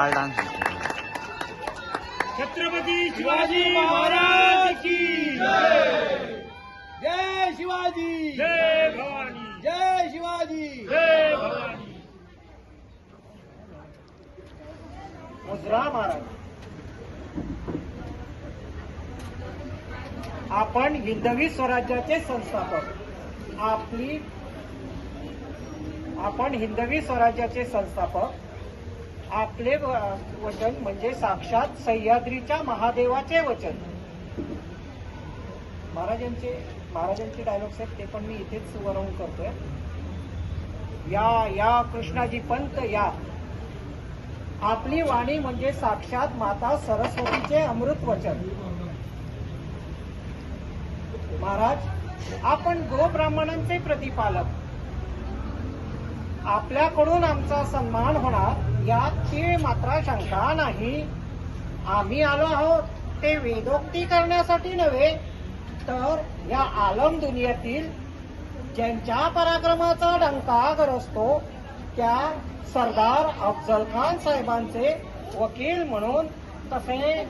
काल डान्स छत्रपती शिवाजी महाराज की जय! शिवाजी! जय भवानी! जय शिवाजी! जय भवानी! महाराज। आपण हिंदवी स्वराज्याचे संस्थापक. आपली आपण हिंदवी स्वराज्याचे संस्थापक. आपले वचन म्हणजे साक्षात सह्याद्रीच्या महादेवाचे वचन. महाराजांचे महाराजांचे डायलॉग्स आहेत ते पण मी इथेच वरवून करतोय. या या कृष्णाजी पंत या. आपली वाणी म्हणजे साक्षात माता सरस्वतीचे अमृत वचन. महाराज आपण गो ब्राह्मणांचे प्रतिपालक. आपल्याकडून आमचा सन्मान होणार यात मात्र शंका नाही. आम्ही आलो आहोत ते वेदोक्ती करण्यासाठी नव्हे तर या आलम दुनियेतील ज्यांच्या पराक्रमाचा डंका गरजतो त्या सरदार अफजल खान साहेबांचे वकील म्हणून तसे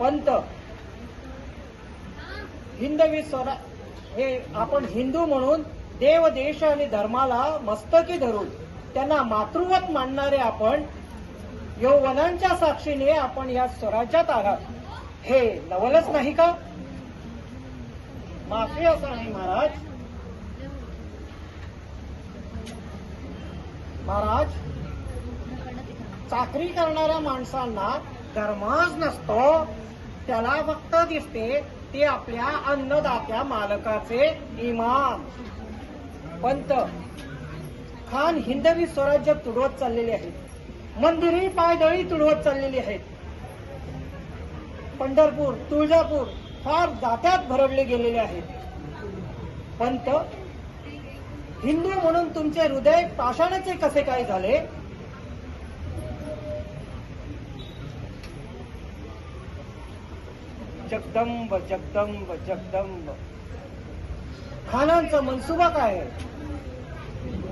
पंत. हिंदवी स्वरा हे आपण हिंदू म्हणून देव देश आणि धर्माला मस्तकी धरून त्यांना मातृवत मानणारे आपण यौवनांच्या साक्षीने आपण या स्वराज्यात आहात. हे नवलच नाही का? माफी असं नाही महाराज. महाराज चाकरी करणाऱ्या माणसांना धर्मच नसतो त्याला फक्त दिसते ते आपल्या अन्नदात्या मालकाचे इमान पंत. खान हिंदवी स्वराज्य तुडवत चाललेले आहेत. मंदिरे पायदळी तुडवत चाललेली आहेत. पंढरपूर तुळजापूर फार जात्यात भरडले गेलेले आहेत. पंत हिंदू म्हणून तुमचे हृदय पाषाणाचे कसे काय झाले? जगदंब जगदंब जगदंब. खानांचा मनसुबा काय आहे?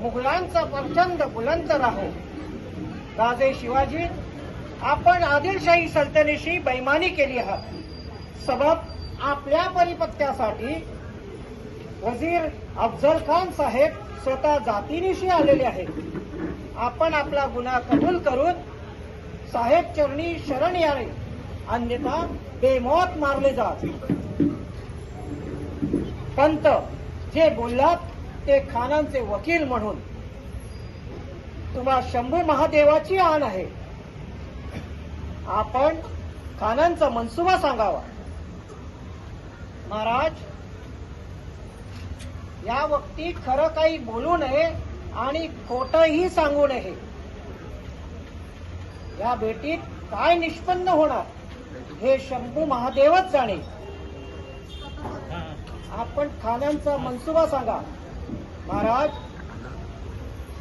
मुघलांचा प्रचंड बुलंत राहो. राजे शिवाजी आपण आदिलशाही सल्तनेशी बैमानी केली आहात. सबब आपल्या परिपक्त्यासाठी वजीर अफजल खान साहेब स्वतः जातीनिशी आलेले आहेत. आपण आपला गुन्हा कबूल करून साहेब चरणी शरण यावे. अन्यथा बेमौत मारले जात. पंत जे बोललात ते खानांचे वकील म्हणून. तुम्हा शंभू महादेवाची आण आहे. आपण खानांचा मनसुबा सांगावा. महाराज या वक्ती खरं काही बोलू नये आणि खोटही सांगू नये. या भेटीत काय निष्पन्न होणार हे शंभू महादेवच जाणे आपण खानांचा मनसुबा सांगा. महाराज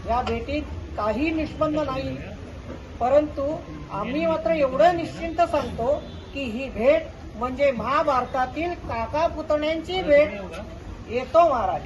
या भेटीत काही निष्पन्न नाही. परंतु आम्ही मात्र एवढं निश्चिंत सांगतो की ही भेट म्हणजे महाभारतातील काका पुतण्यांची भेट. येतो महाराज.